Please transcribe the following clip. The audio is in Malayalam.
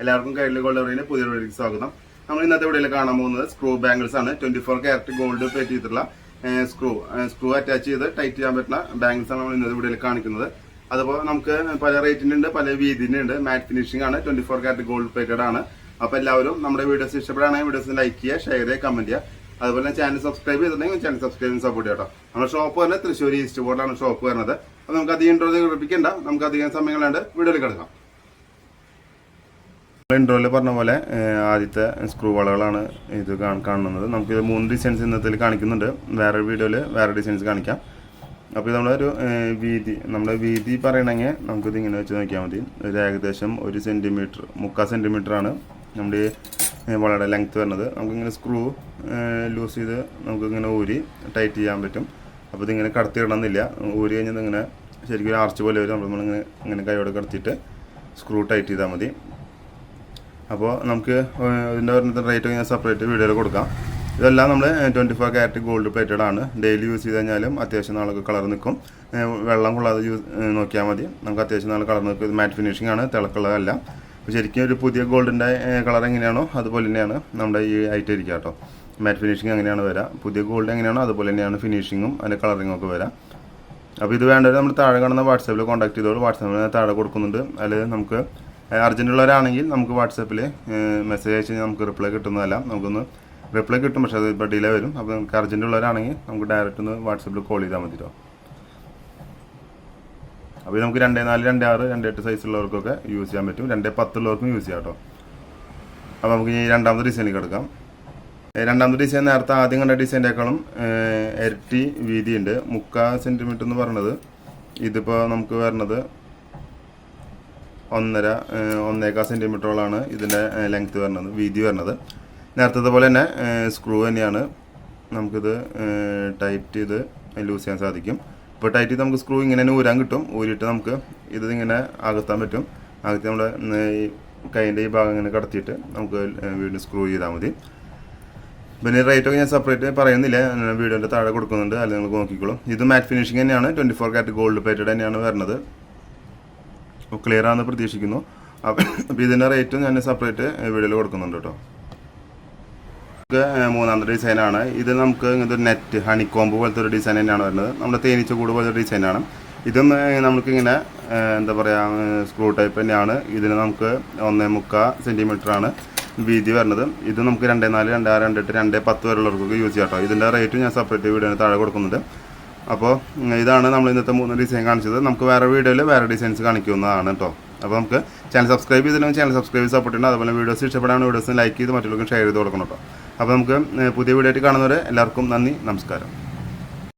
എല്ലാവർക്കും കൈലിൽ ഗോൾഡ് അറിയുന്ന പുതിയ സ്വാഗതം. നമ്മൾ ഇന്നത്തെ വീഡിയോയിൽ കാണാൻ പോകുന്നത് സ്ക്രൂ ബാംഗിൾസ് ആണ്. Twenty four carat gold plate ചെയ്തിട്ടുള്ള സ്ക്രൂ സ്ക്രൂ അറ്റാച്ച് ചെയ്ത് ടൈറ്റ് ചെയ്യാൻ പറ്റുന്ന ബാംഗിൾസ് ആണ് നമ്മൾ ഇന്നത്തെ വീഡിയോയിൽ കാണിക്കുന്നത്. അതുപോലെ നമുക്ക് പല റേറ്റിന്റെ ഉണ്ട് പല വീതിന്റെ ഉണ്ട്. മാറ്റ് ഫിനിഷിംഗ് ആണ് twenty four carat gold plated ആണ്. അപ്പോൾ എല്ലാവരും നമ്മുടെ വീഡിയോസ് ഇഷ്ടപ്പെടുകയാണെങ്കിൽ വീഡിയോസ് ലൈക്ക് ചെയ്യുക ഷെയർ ചെയ്യുക കമന്റ് ചെയ്യുക. അതുപോലെ ചാനൽ സബ്സ്ക്രൈബ് ചെയ്തിട്ടുണ്ടെങ്കിൽ ചാനൽ സബ്സ്ക്രൈബ് സപ്പോർട്ട് ചെയ്യട്ടോ നമ്മുടെ ഷോപ്പ് തന്നെ തൃശ്ശൂർ ഈസ്റ്റ് ബോർഡാണ് ഷോപ്പ് വരുന്നത്. അപ്പോൾ നമുക്ക് അധികം ഇൻട്രോ ഉറപ്പിക്കണ്ട നമുക്ക് അധികം സമയങ്ങളുണ്ട്. വീഡിയോയിൽ കിടക്കാം. ഇൻട്രോയിൽ പറഞ്ഞ പോലെ ആദ്യത്തെ സ്ക്രൂ വളകളാണ് ഇത് കാണുന്നത്. നമുക്കിത് മൂന്ന് ഡിസൈൻസ് ഇന്നത്തിൽ കാണിക്കുന്നുണ്ട്. വേറെ വീഡിയോയിൽ വേറെ ഡിസൈൻസ് കാണിക്കാം. അപ്പോൾ ഇത് നമ്മളൊരു വീതി നമ്മുടെ വീതി പറയണമെങ്കിൽ നമുക്കിത് ഇങ്ങനെ വെച്ച് നോക്കിയാൽ മതി. ഒരു ഏകദേശം ഒരു സെന്റിമീറ്റർ മുക്കാൽ ആണ് നമ്മുടെ വളയുടെ ലെങ്ത് വരുന്നത്. നമുക്കിങ്ങനെ സ്ക്രൂ ലൂസ് ചെയ്ത് നമുക്കിങ്ങനെ ഊരി ടൈറ്റ് ചെയ്യാൻ പറ്റും. അപ്പോൾ ഇതിങ്ങനെ കടത്തി ഇടണമെന്നില്ല ഊരി കഴിഞ്ഞാൽ ഇങ്ങനെ ശരിക്കും ഒരു ആർച്ച് പോലെ വരും. നമ്മളിങ്ങനെ ഇങ്ങനെ കൈയോടെ കടത്തിയിട്ട് സ്ക്രൂ ടൈറ്റ് ചെയ്താൽ മതി. അപ്പോൾ നമുക്ക് ഇതിന്റെ ഒരെണ്ണത്തിന് റേറ്റ് ഞാൻ സെപ്പറേറ്റ് വീഡിയോയിൽ കൊടുക്കാം. ഇതെല്ലാം നമ്മൾ twenty four carat gold plated ആണ്. ഡെയിലി യൂസ് ചെയ്ത് കഴിഞ്ഞാലും അത്യാവശ്യം നാളൊക്കെ കളർ നിൽക്കും വെള്ളം കൊള്ളാതെ യൂസ് നോക്കിയാൽ മതി. നമുക്ക് അത്യാവശ്യം നാളെ കളർ നിൽക്കും മാറ്റ് ഫിനിഷിംഗ് ആണ് തിളക്കുള്ളതല്ല. അപ്പോൾ ശരിക്കും ഒരു പുതിയ ഗോൾഡിന്റെ കളർ എങ്ങനെയാണോ അതുപോലെ തന്നെയാണ് നമ്മുടെ ഈ ഐറ്റം ഇരിക്കുക കേട്ടോ. മാറ്റ് ഫിനിഷിംഗ് അങ്ങനെയാണ് വരാം. പുതിയ ഗോൾഡ് എങ്ങനെയാണോ അതുപോലെ തന്നെയാണ് ഫിനിഷിങ്ങും അതിന്റെ കളറിങ്ങും ഒക്കെ വരാം. അപ്പോൾ ഇത് വേണ്ടവർ നമ്മൾ താഴെ കാണുന്ന വാട്സാപ്പിൽ കോൺടാക്ട് ചെയ്തോളൂ. വാട്സാപ്പിൽ താഴെ കൊടുക്കുന്നുണ്ട്. അതിൽ നമുക്ക് അർജന്റ് ഉള്ളവരാണെങ്കിൽ നമുക്ക് വാട്സാപ്പിൽ മെസ്സേജ് അയച്ച് കഴിഞ്ഞാൽ നമുക്ക് റിപ്ലൈ കിട്ടുന്നതല്ല നമുക്കൊന്ന് റിപ്ലൈ കിട്ടും. പക്ഷേ അത് ഇപ്പോൾ ഡിലേ വരും. അപ്പോൾ നമുക്ക് അർജന്റ് ഉള്ളവരാണെങ്കിൽ നമുക്ക് ഡയറക്റ്റ് ഒന്ന് വാട്സപ്പിൽ കോൾ ചെയ്താൽ മതി കേട്ടോ അപ്പോൾ നമുക്ക് രണ്ടേ നാല് രണ്ട് ആറ് രണ്ട് എട്ട് സൈസ് ഉള്ളവർക്കൊക്കെ യൂസ് ചെയ്യാൻ പറ്റും. രണ്ടേ പത്തുള്ളവർക്കും യൂസ് ചെയ്യാം കേട്ടോ അപ്പോൾ നമുക്ക് ഈ രണ്ടാമത്തെ ഡിസൈനിലേക്ക് എടുക്കാം. ഏ, രണ്ടാമത്തെ ഡിസൈൻ നേരത്തെ ആദ്യം കണ്ട ഡിസൈന്റെക്കാളും ഇരട്ടി വീതിയുണ്ട്. മുക്കാൽ സെന്റിമീറ്റർ എന്ന് പറഞ്ഞത് ഇതിപ്പോൾ നമുക്ക് വരുന്നത് ഒന്നര ഒന്നേക്കാൽ സെന്റിമീറ്ററോളാണ് ഇതിന്റെ ലെങ്ത് വരുന്നത് വീതി വരുന്നത് നേരത്തെ പോലെ തന്നെ സ്ക്രൂ തന്നെയാണ്. നമുക്കിത് ടൈറ്റ് ചെയ്ത് ലൂസ് ചെയ്യാൻ സാധിക്കും. ഇപ്പോൾ ടൈറ്റ് ചെയ്ത് നമുക്ക് സ്ക്രൂ ഇങ്ങനെ തന്നെ ഊരാൻ കിട്ടും. ഊരിയിട്ട് നമുക്ക് ഇത് ഇങ്ങനെ അകത്താൻ പറ്റും. അകത്തി നമ്മുടെ കൈന്റെ ഈ ഭാഗം ഇങ്ങനെ കടത്തിയിട്ട് നമുക്ക് വീണ്ടും സ്ക്രൂ ചെയ്താൽ മതി. പിന്നെ റേറ്റ് ഒക്കെ ഞാൻ സെപ്പറേറ്റ് പറയുന്നില്ല. വീഡിയോന്റെ താഴെ കൊടുക്കുന്നുണ്ട്. അല്ലെങ്കിൽ നിങ്ങൾക്ക് നോക്കിക്കോളും. ഇത് മാറ്റ് ഫിനിഷിംഗ് തന്നെയാണ്. Twenty four carat gold plated തന്നെയാണ് വരുന്നത് ക്ലിയർ ആണെന്ന് പ്രതീക്ഷിക്കുന്നു. അപ്പോൾ ഇതിന്റെ റേറ്റും ഞാൻ സെപ്പറേറ്റ് വീഡിയോയിൽ കൊടുക്കുന്നുണ്ട് കേട്ടോ. മൂന്നാമത്തെ ഡിസൈനാണ് ഇത് നമുക്ക് ഇങ്ങനത്തെ ഒരു നെറ്റ് ഹണിക്കോമ്പ് പോലത്തെ ഒരു ഡിസൈൻ തന്നെയാണ് വരുന്നത്. നമ്മുടെ തേനീച്ച കൂട് പോലത്തെ ഒരു ഡിസൈനാണ് ഇതും നമുക്ക് നമുക്കിങ്ങനെ എന്താ പറയുക സ്ക്രൂ ടൈപ്പ് തന്നെയാണ്. ഇതിന് നമുക്ക് ഒന്നേ മുക്കാൽ ആണ് വീതി വരുന്നത്. ഇത് നമുക്ക് രണ്ടേ നാല് രണ്ടേ ആറ് രണ്ടെട്ട് രണ്ടേ പത്ത് വരെയുള്ളവർക്കൊക്കെ യൂസ് ചെയ്യാം കേട്ടോ. ഇതിന്റെ റേറ്റ് ഞാൻ സെപ്പറേറ്റ് വീഡിയോന് താഴെ കൊടുക്കുന്നുണ്ട്. അപ്പോൾ ഇതാണ് നമ്മൾ ഇന്നത്തെ മൂന്ന് ഡിസൈൻ കാണിച്ചത്. നമുക്ക് വേറെ വീഡിയോയിൽ വേറെ ഡിസൈൻസ് കാണിക്കുന്നതാണ് കേട്ടോ അപ്പോൾ നമുക്ക് ചാനൽ സബ്സ്ക്രൈബ് ചെയ്തില്ലെങ്കിൽ ചാനൽ സബ്സ്ക്രൈബ് സപ്പോർട്ട് ചെയ്യണം. അതുപോലെ വീഡിയോസ് ഇഷ്ടപ്പെടാൻ വീഡിയോസ് ലൈക്ക് ചെയ്ത് മറ്റുള്ളവർക്കും ഷെയർ ചെയ്ത് കൊടുക്കണം കേട്ടോ അപ്പോൾ നമുക്ക് പുതിയ വീഡിയോ ആയിട്ട് കാണുന്നവരെ എല്ലാവർക്കും നന്ദി നമസ്കാരം.